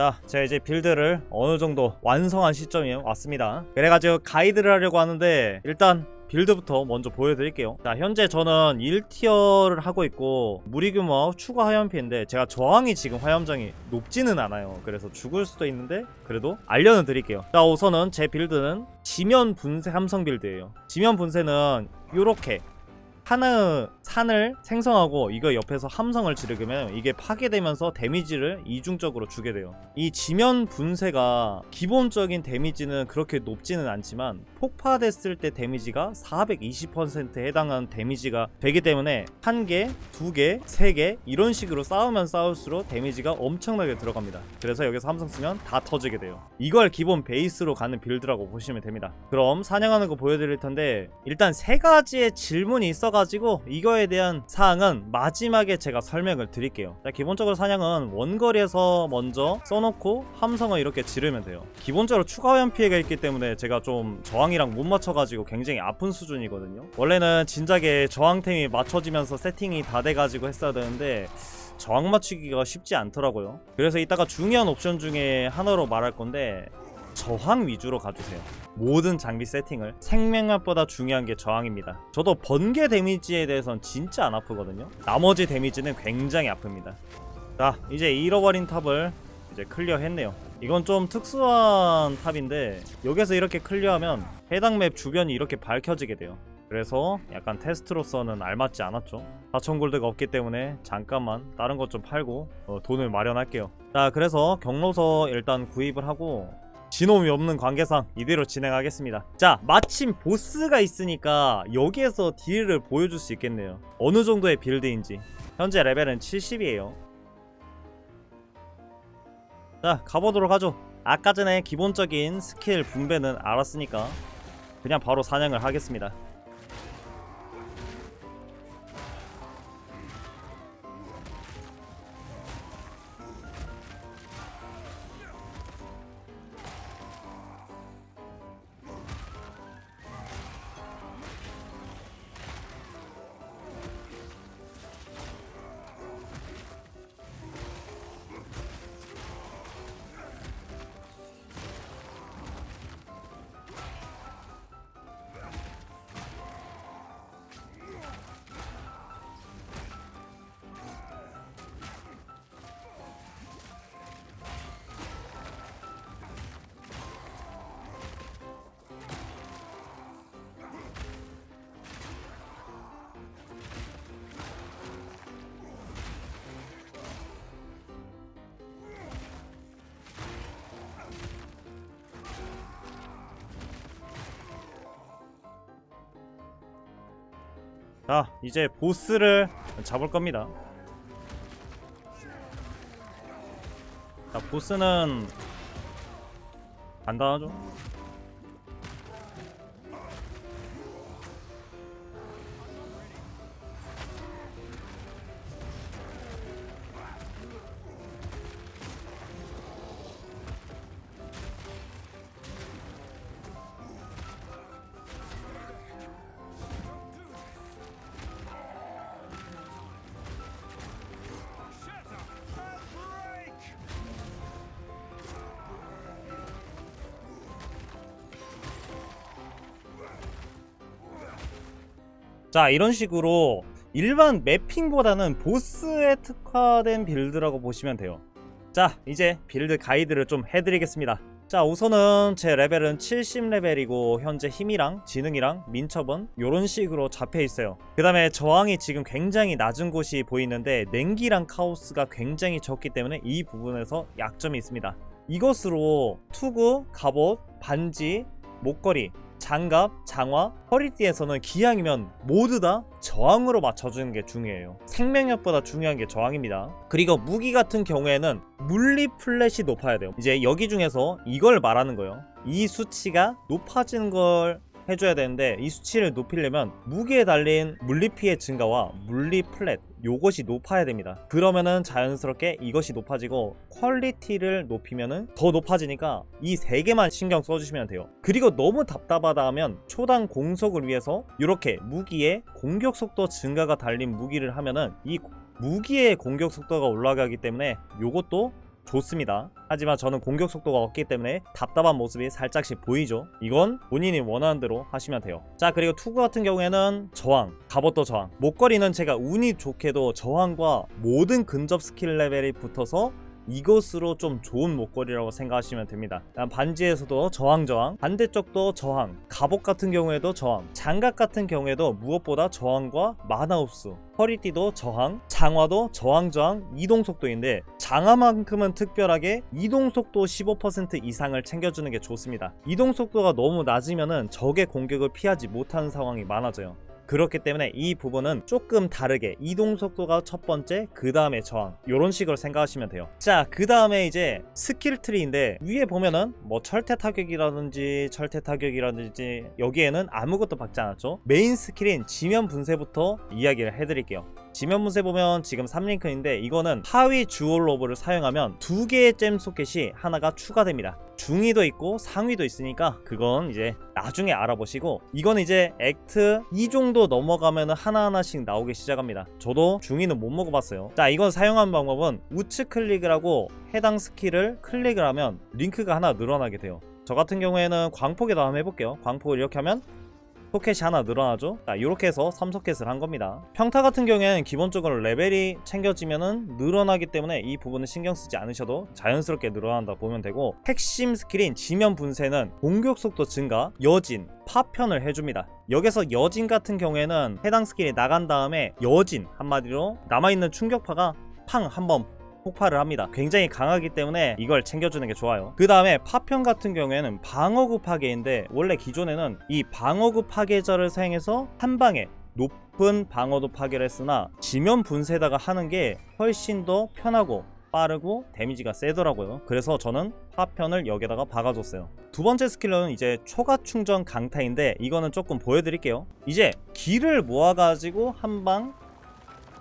자, 제가 이제 빌드를 어느 정도 완성한 시점이 왔습니다. 그래가지고 가이드를 하려고 하는데 일단 빌드부터 먼저 보여드릴게요. 자, 현재 저는 1티어를 하고 있고 무리 규모 추가 화염피인데 제가 저항이 지금 화염장이 높지는 않아요. 그래서 죽을 수도 있는데 그래도 알려는 드릴게요. 자, 우선은 제 빌드는 지면 분쇄 함성 빌드예요. 지면 분쇄는 요렇게 하나의 산을 생성하고 이거 옆에서 함성을 지르면 이게 파괴되면서 데미지를 이중적으로 주게 돼요. 이 지면 분쇄가 기본적인 데미지는 그렇게 높지는 않지만 폭파됐을 때 데미지가 420%에 해당하는 데미지가 되기 때문에 한 개, 두 개, 세 개 이런 식으로 싸우면 싸울수록 데미지가 엄청나게 들어갑니다. 그래서 여기서 함성 쓰면 다 터지게 돼요. 이걸 기본 베이스로 가는 빌드라고 보시면 됩니다. 그럼 사냥하는 거 보여드릴 텐데 일단 세 가지의 질문이 있어가 지고 이거에 대한 사항은 마지막에 제가 설명을 드릴게요. 자, 기본적으로 사냥은 원거리에서 먼저 써놓고 함성을 이렇게 지르면 돼요. 기본적으로 추가 화염 피해가 있기 때문에 제가 좀 저항이랑 못 맞춰가지고 굉장히 아픈 수준이거든요. 원래는 진작에 저항템이 맞춰지면서 세팅이 다 돼가지고 했어야 되는데 저항 맞추기가 쉽지 않더라고요. 그래서 이따가 중요한 옵션 중에 하나로 말할 건데 저항 위주로 가주세요. 모든 장비 세팅을 생명력보다 중요한 게 저항입니다. 저도 번개 데미지에 대해서는 진짜 안 아프거든요. 나머지 데미지는 굉장히 아픕니다. 자, 이제 잃어버린 탑을 이제 클리어 했네요. 이건 좀 특수한 탑인데 여기서 이렇게 클리어하면 해당 맵 주변이 이렇게 밝혀지게 돼요. 그래서 약간 테스트로서는 알맞지 않았죠. 4천 골드가 없기 때문에 잠깐만 다른 것 좀 팔고 어, 돈을 마련할게요. 자, 그래서 경로서 일단 구입을 하고 진홈이 없는 관계상 이대로 진행하겠습니다. 자, 마침 보스가 있으니까 여기에서 딜을 보여줄 수 있겠네요. 어느 정도의 빌드인지. 현재 레벨은 70이에요. 자, 가보도록 하죠. 아까 전에 기본적인 스킬 분배는 알았으니까 그냥 바로 사냥을 하겠습니다. 자, 이제 보스를 잡을 겁니다. 자, 보스는 간단하죠? 자 이런 식으로 일반 매핑보다는 보스에 특화된 빌드라고 보시면 돼요. 자 이제 빌드 가이드를 좀 해드리겠습니다. 자 우선은 제 레벨은 70레벨이고 현재 힘이랑 지능이랑 민첩은 이런 식으로 잡혀 있어요. 그 다음에 저항이 지금 굉장히 낮은 곳이 보이는데 냉기랑 카오스가 굉장히 적기 때문에 이 부분에서 약점이 있습니다. 이것으로 투구, 갑옷, 반지, 목걸이 장갑, 장화, 허리띠에서는 기왕이면 모두 다 저항으로 맞춰주는 게 중요해요. 생명력보다 중요한 게 저항입니다. 그리고 무기 같은 경우에는 물리 플랫이 높아야 돼요. 이제 여기 중에서 이걸 말하는 거예요. 이 수치가 높아지는 걸 해줘야 되는데 이 수치를 높이려면 무기에 달린 물리 피해 증가와 물리 플랫 요것이 높아야 됩니다. 그러면은 자연스럽게 이것이 높아지고 퀄리티를 높이면은 더 높아지니까 이 세 개만 신경 써주시면 돼요. 그리고 너무 답답하다 하면 초당 공속을 위해서 이렇게 무기에 공격 속도 증가가 달린 무기를 하면은 이 무기의 공격 속도가 올라가기 때문에 요것도 좋습니다. 하지만 저는 공격 속도가 없기 때문에 답답한 모습이 살짝씩 보이죠. 이건 본인이 원하는 대로 하시면 돼요. 자 그리고 투구 같은 경우에는 저항, 갑옷도 저항. 목걸이는 제가 운이 좋게도 저항과 모든 근접 스킬 레벨이 붙어서 이것으로 좀 좋은 목걸이라고 생각하시면 됩니다. 반지에서도 저항 저항, 반대쪽도 저항, 갑옷 같은 경우에도 저항, 장갑 같은 경우에도 무엇보다 저항과 마나 흡수, 허리띠도 저항, 장화도 저항 저항, 이동 속도인데 장화만큼은 특별하게 이동 속도 15% 이상을 챙겨주는 게 좋습니다. 이동 속도가 너무 낮으면은 적의 공격을 피하지 못하는 상황이 많아져요. 그렇기 때문에 이 부분은 조금 다르게 이동 속도가 첫 번째, 그 다음에 저항 이런 식으로 생각하시면 돼요. 자, 그 다음에 이제 스킬 트리인데 위에 보면은 뭐 철퇴 타격이라든지 철퇴 타격이라든지 여기에는 아무것도 박지 않았죠. 메인 스킬인 지면 분쇄부터 이야기를 해드릴게요. 지면 분쇄 보면 지금 3링크인데 이거는 하위 주얼 로브를 사용하면 두 개의 잼 소켓이 하나가 추가됩니다. 중위도 있고 상위도 있으니까 그건 이제 나중에 알아보시고 이건 이제 액트 2 정도 넘어가면 하나하나씩 나오기 시작합니다. 저도 중위는 못 먹어봤어요. 자 이건 사용하는 방법은 우측 클릭을 하고 해당 스킬을 클릭을 하면 링크가 하나 늘어나게 돼요. 저 같은 경우에는 광폭에다 한번 해볼게요. 광폭을 이렇게 하면 소켓이 하나 늘어나죠. 자, 이렇게 해서 3소켓을 한 겁니다. 평타 같은 경우에는 기본적으로 레벨이 챙겨지면은 늘어나기 때문에 이 부분은 신경 쓰지 않으셔도 자연스럽게 늘어난다 보면 되고 핵심 스킬인 지면 분쇄는 공격 속도 증가, 여진, 파편을 해줍니다. 여기서 여진 같은 경우에는 해당 스킬이 나간 다음에 여진 한마디로 남아있는 충격파가 팡 한번 폭발을 합니다. 굉장히 강하기 때문에 이걸 챙겨주는 게 좋아요. 그 다음에 파편 같은 경우에는 방어구 파괴인데 원래 기존에는 이 방어구 파괴자를 사용해서 한 방에 높은 방어도 파괴를 했으나 지면 분쇄다가 하는 게 훨씬 더 편하고 빠르고 데미지가 세더라고요. 그래서 저는 파편을 여기다가 박아줬어요. 두 번째 스킬은 이제 초과 충전 강타인데 이거는 조금 보여드릴게요. 이제 기를 모아가지고 한 방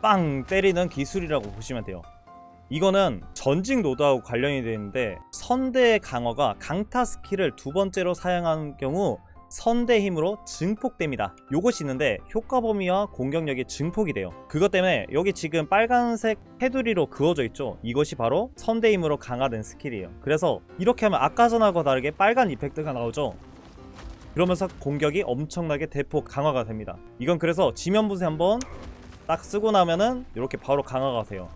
빵 때리는 기술이라고 보시면 돼요. 이거는 전직 노드하고 관련이 되는데 선대의 강화가 강타 스킬을 두 번째로 사용하는 경우 선대 힘으로 증폭됩니다. 요것이 있는데 효과 범위와 공격력이 증폭이 돼요. 그것 때문에 여기 지금 빨간색 테두리로 그어져 있죠. 이것이 바로 선대 힘으로 강화된 스킬이에요. 그래서 이렇게 하면 아까 전하고 다르게 빨간 이펙트가 나오죠. 그러면서 공격이 엄청나게 대폭 강화가 됩니다. 이건 그래서 지면 분쇄 한번 딱 쓰고 나면은 이렇게 바로 강화가 돼요.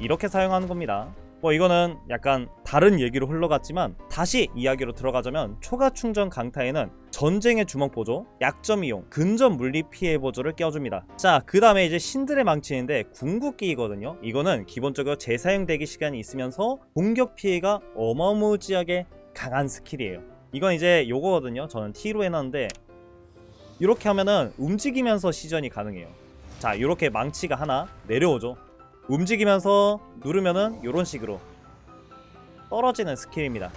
이렇게 사용하는 겁니다. 뭐 이거는 약간 다른 얘기로 흘러갔지만 다시 이야기로 들어가자면 초과 충전 강타에는 전쟁의 주먹 보조, 약점 이용, 근접 물리 피해 보조를 껴줍니다. 자, 그 다음에 이제 신들의 망치인데 궁극기이거든요. 이거는 기본적으로 재사용 대기 시간이 있으면서 공격 피해가 어마무지하게 강한 스킬이에요. 이건 이제 요거거든요. 저는 T로 해놨는데 이렇게 하면은 움직이면서 시전이 가능해요. 자, 이렇게 망치가 하나 내려오죠. 움직이면서 누르면은 이런 식으로 떨어지는 스킬입니다.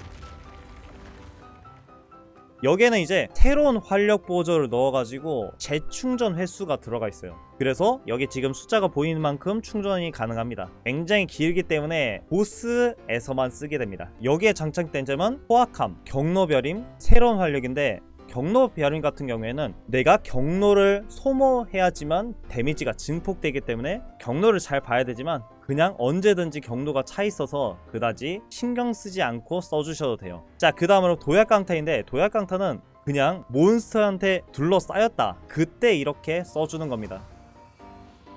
여기에는 이제 새로운 활력 보조를 넣어가지고 재충전 횟수가 들어가 있어요. 그래서 여기 지금 숫자가 보이는 만큼 충전이 가능합니다. 굉장히 길기 때문에 보스에서만 쓰게 됩니다. 여기에 장착된 점은 포악함, 경로별임, 새로운 활력인데 경로 배아림 같은 경우에는 내가 경로를 소모해야지만 데미지가 증폭되기 때문에 경로를 잘 봐야 되지만 그냥 언제든지 경로가 차 있어서 그다지 신경 쓰지 않고 써주셔도 돼요. 자, 그 다음으로 도약 강타인데 도약 강타는 그냥 몬스터한테 둘러싸였다. 그때 이렇게 써주는 겁니다.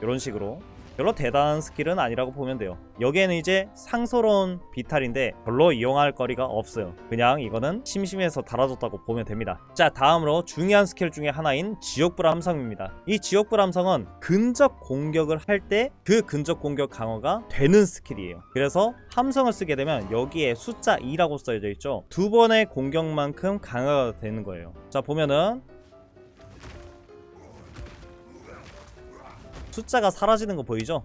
이런 식으로 별로 대단한 스킬은 아니라고 보면 돼요. 여기에는 이제 상서로운 비탈인데 별로 이용할 거리가 없어요. 그냥 이거는 심심해서 달아줬다고 보면 됩니다. 자 다음으로 중요한 스킬 중에 하나인 지옥불 함성입니다. 이 지옥불 함성은 근접 공격을 할 때 그 근접 공격 강화가 되는 스킬이에요. 그래서 함성을 쓰게 되면 여기에 숫자 2라고 써져 있죠. 두 번의 공격만큼 강화가 되는 거예요. 자 보면은 숫자가 사라지는 거 보이죠?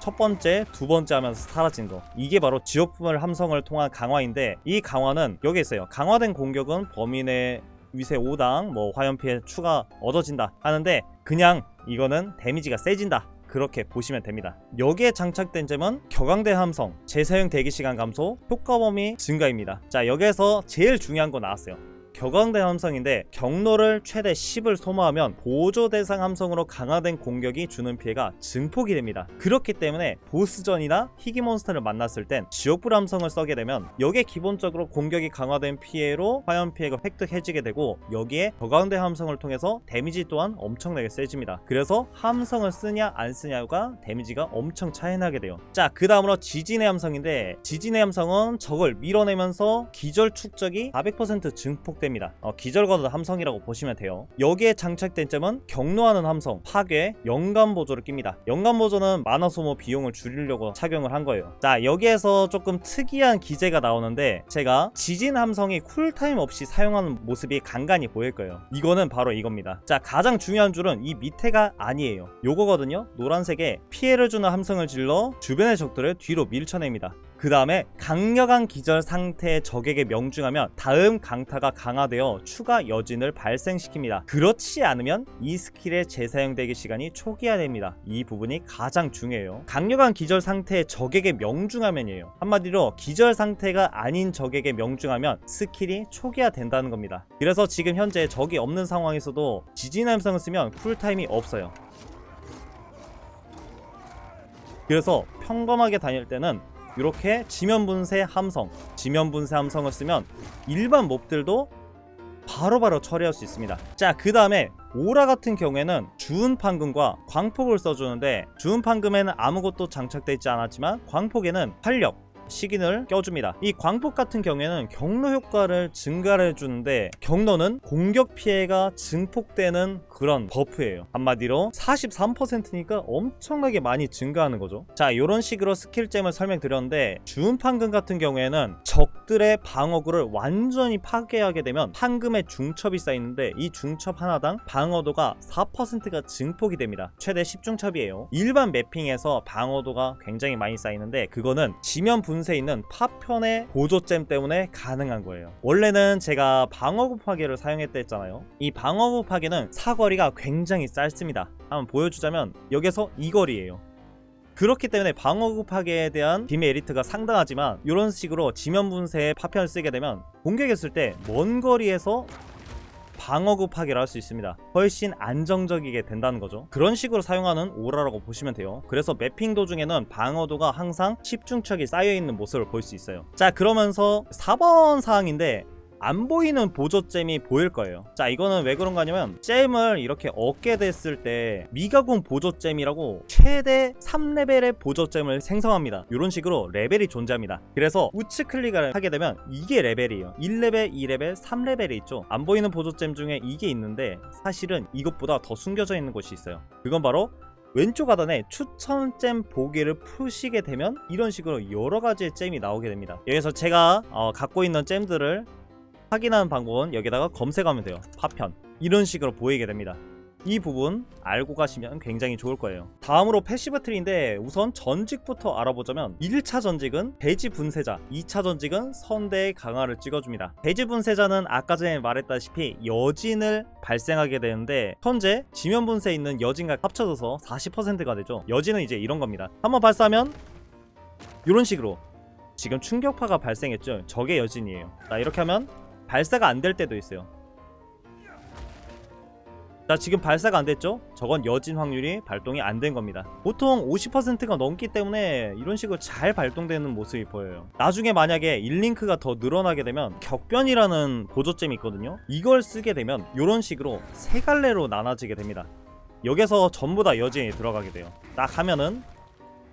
첫 번째, 두 번째 하면서 사라진 거. 이게 바로 지옥품을 함성을 통한 강화인데 이 강화는 여기 있어요. 강화된 공격은 범인의 위세 5당 뭐 화염 피해 추가 얻어진다 하는데 그냥 이거는 데미지가 세진다. 그렇게 보시면 됩니다. 여기에 장착된 점은 격앙대 함성, 재사용 대기 시간 감소, 효과 범위 증가입니다. 자, 여기에서 제일 중요한 거 나왔어요. 격앙된 함성인데 경로를 최대 10을 소모하면 보조 대상 함성으로 강화된 공격이 주는 피해가 증폭이 됩니다. 그렇기 때문에 보스전이나 희귀 몬스터를 만났을 땐 지옥불 함성을 써게 되면 여기에 기본적으로 공격이 강화된 피해로 화염 피해가 획득해지게 되고 여기에 격앙된 함성을 통해서 데미지 또한 엄청나게 세집니다. 그래서 함성을 쓰냐 안 쓰냐가 데미지가 엄청 차이나게 돼요. 자, 그 다음으로 지진의 함성인데 지진의 함성은 적을 밀어내면서 기절 축적이 400% 증폭 됩니다. 어, 기절 거드 함성이라고 보시면 돼요. 여기에 장착된 점은 경로하는 함성, 파괴, 영감 보조를 낍니다. 영감 보조는 만화 소모 비용을 줄이려고 착용을 한 거예요. 자, 여기에서 조금 특이한 기재가 나오는데 제가 지진 함성이 쿨타임 없이 사용하는 모습이 간간히 보일 거예요. 이거는 바로 이겁니다. 자, 가장 중요한 줄은 이 밑에가 아니에요. 요거거든요. 노란색에 피해를 주는 함성을 질러 주변의 적들을 뒤로 밀쳐냅니다. 그 다음에 강력한 기절 상태의 적에게 명중하면 다음 강타가 강화되어 추가 여진을 발생시킵니다. 그렇지 않으면 이 스킬의 재사용되기 시간이 초기화됩니다. 이 부분이 가장 중요해요. 강력한 기절 상태의 적에게 명중하면이에요. 한마디로 기절 상태가 아닌 적에게 명중하면 스킬이 초기화된다는 겁니다. 그래서 지금 현재 적이 없는 상황에서도 지진 함성을 쓰면 쿨타임이 없어요. 그래서 평범하게 다닐 때는 이렇게 지면 분쇄 함성, 지면 분쇄 함성을 쓰면 일반 몹들도 바로 바로 처리할 수 있습니다. 자, 그 다음에 오라 같은 경우에는 주운 판금과 광폭을 써주는데 주운 판금에는 아무것도 장착되어 있지 않았지만 광폭에는 활력, 식인을 껴줍니다. 이 광폭 같은 경우에는 경로 효과를 증가를 해주는데 경로는 공격 피해가 증폭되는 그런 버프예요. 한마디로 43%니까 엄청나게 많이 증가하는 거죠. 자, 이런 식으로 스킬잼을 설명드렸는데 주운 판금 같은 경우에는 적들의 방어구를 완전히 파괴하게 되면 판금에 중첩이 쌓이는데 이 중첩 하나당 방어도가 4%가 증폭이 됩니다. 최대 10중첩이에요. 일반 매핑에서 방어도가 굉장히 많이 쌓이는데 그거는 지면 분 쇄에 있는 파편의 보조잼 때문에 가능한 거예요. 원래는 제가 방어구 파괴를 사용했다 했잖아요. 이 방어구 파괴는 사거리가 굉장히 짧습니다. 한번 보여주자면 여기서 이 거리예요. 그렇기 때문에 방어구 파괴에 대한 빔의 에리트가 상당하지만 이런 식으로 지면 분쇄의 파편을 쓰게 되면 공격했을 때 먼 거리에서 방어구 파괴를 할 수 있습니다. 훨씬 안정적이게 된다는 거죠. 그런 식으로 사용하는 오라라고 보시면 돼요. 그래서 매핑 도중에는 방어도가 항상 10중척이 쌓여있는 모습을 볼 수 있어요. 자 그러면서 4번 사항인데 안 보이는 보조잼이 보일 거예요. 자, 이거는 왜 그런가 하냐면, 잼을 이렇게 얻게 됐을 때, 미가공 보조잼이라고 최대 3레벨의 보조잼을 생성합니다. 이런 식으로 레벨이 존재합니다. 그래서 우측 클릭을 하게 되면, 이게 레벨이에요. 1레벨, 2레벨, 3레벨이 있죠. 안 보이는 보조잼 중에 이게 있는데, 사실은 이것보다 더 숨겨져 있는 곳이 있어요. 그건 바로 왼쪽 하단에 추천잼 보기를 푸시게 되면 이런 식으로 여러 가지의 잼이 나오게 됩니다. 여기서 제가 어, 갖고 있는 잼들을 확인하는 방법은 여기다가 검색하면 돼요. 파편. 이런 식으로 보이게 됩니다. 이 부분 알고 가시면 굉장히 좋을 거예요. 다음으로 패시브 트리인데 우선 전직부터 알아보자면 1차 전직은 대지 분쇄자, 2차 전직은 선대의 강화를 찍어줍니다. 대지 분쇄자는 아까 전에 말했다시피 여진을 발생하게 되는데 현재 지면 분쇄에 있는 여진과 합쳐져서 40%가 되죠. 여진은 이제 이런 겁니다. 한번 발사하면 이런 식으로 지금 충격파가 발생했죠. 저게 여진이에요. 자 이렇게 하면 발사가 안 될 때도 있어요. 자 지금 발사가 안 됐죠? 저건 여진 확률이 발동이 안 된 겁니다. 보통 50%가 넘기 때문에 이런 식으로 잘 발동되는 모습이 보여요. 나중에 만약에 일링크가 더 늘어나게 되면 격변이라는 보조점이 있거든요. 이걸 쓰게 되면 이런 식으로 세 갈래로 나눠지게 됩니다. 여기서 전부 다 여진이 들어가게 돼요. 딱 하면은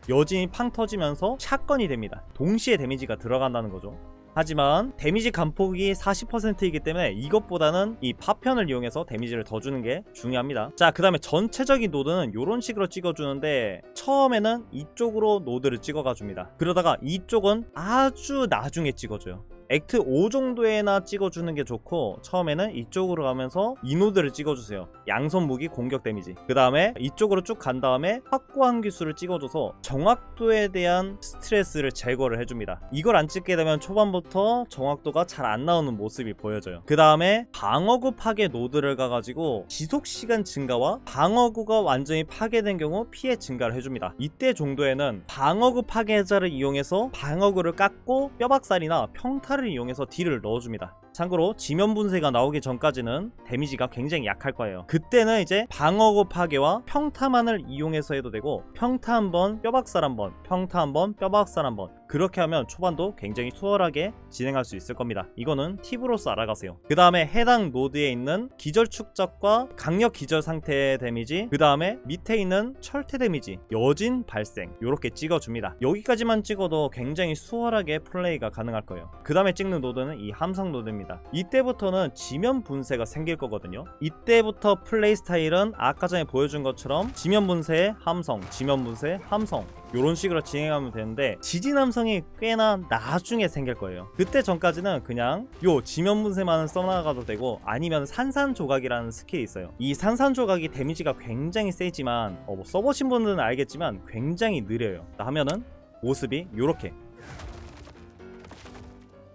여진이 팡 터지면서 샷건이 됩니다. 동시에 데미지가 들어간다는 거죠. 하지만 데미지 감폭이 40%이기 때문에 이것보다는 이 파편을 이용해서 데미지를 더 주는 게 중요합니다. 자, 그 다음에 전체적인 노드는 이런 식으로 찍어주는데 처음에는 이쪽으로 노드를 찍어가 줍니다. 그러다가 이쪽은 아주 나중에 찍어줘요. 액트 5 정도에나 찍어주는 게 좋고 처음에는 이쪽으로 가면서 이 노드를 찍어주세요. 양손 무기 공격 데미지. 그 다음에 이쪽으로 쭉 간 다음에 확고한 기술을 찍어줘서 정확도에 대한 스트레스를 제거를 해줍니다. 이걸 안 찍게 되면 초반부터 정확도가 잘 안 나오는 모습이 보여져요. 그 다음에 방어구 파괴 노드를 가가지고 지속시간 증가와 방어구가 완전히 파괴된 경우 피해 증가를 해줍니다. 이때 정도에는 방어구 파괴자를 이용해서 방어구를 깎고 뼈박살이나 평타 칼을 이용해서 딜을 넣어줍니다. 참고로 지면 분쇄가 나오기 전까지는 데미지가 굉장히 약할 거예요. 그때는 이제 방어구 파괴와 평타만을 이용해서 해도 되고 평타 한 번, 뼈박살 한 번, 평타 한 번, 뼈박살 한 번. 그렇게 하면 초반도 굉장히 수월하게 진행할 수 있을 겁니다. 이거는 팁으로서 알아가세요. 그 다음에 해당 노드에 있는 기절 축적과 강력 기절 상태의 데미지, 그 다음에 밑에 있는 철퇴 데미지, 여진 발생 이렇게 찍어줍니다. 여기까지만 찍어도 굉장히 수월하게 플레이가 가능할 거예요. 그 다음에 찍는 노드는 이 함성 노드입니다. 이때부터는 지면 분쇄가 생길 거거든요. 이때부터 플레이 스타일은 아까 전에 보여준 것처럼 지면 분쇄, 함성, 지면 분쇄, 함성 이런 식으로 진행하면 되는데 지진 함성이 꽤나 나중에 생길 거예요. 그때 전까지는 그냥 요 지면 분쇄만은 써나가도 되고 아니면 산산 조각이라는 스킬이 있어요. 이 산산 조각이 데미지가 굉장히 세지만 어, 뭐 써보신 분들은 알겠지만 굉장히 느려요. 하면은 모습이 요렇게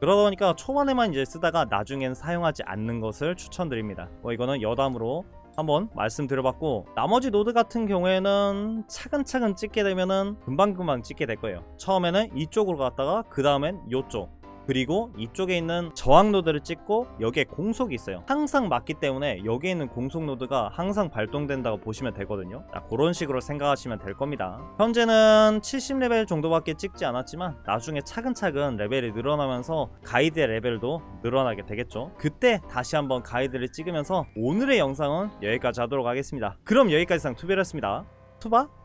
그러다 보니까 초반에만 이제 쓰다가 나중엔 사용하지 않는 것을 추천드립니다. 뭐 이거는 여담으로 한번 말씀드려봤고 나머지 노드 같은 경우에는 차근차근 찍게 되면은 금방금방 찍게 될 거예요. 처음에는 이쪽으로 갔다가 그 다음엔 이쪽 그리고 이쪽에 있는 저항 노드를 찍고 여기에 공속이 있어요. 항상 맞기 때문에 여기에 있는 공속 노드가 항상 발동된다고 보시면 되거든요. 자, 그런 식으로 생각하시면 될 겁니다. 현재는 70레벨 정도밖에 찍지 않았지만 나중에 차근차근 레벨이 늘어나면서 가이드의 레벨도 늘어나게 되겠죠. 그때 다시 한번 가이드를 찍으면서 오늘의 영상은 여기까지 하도록 하겠습니다. 그럼 여기까지 상 투비였습니다. 투바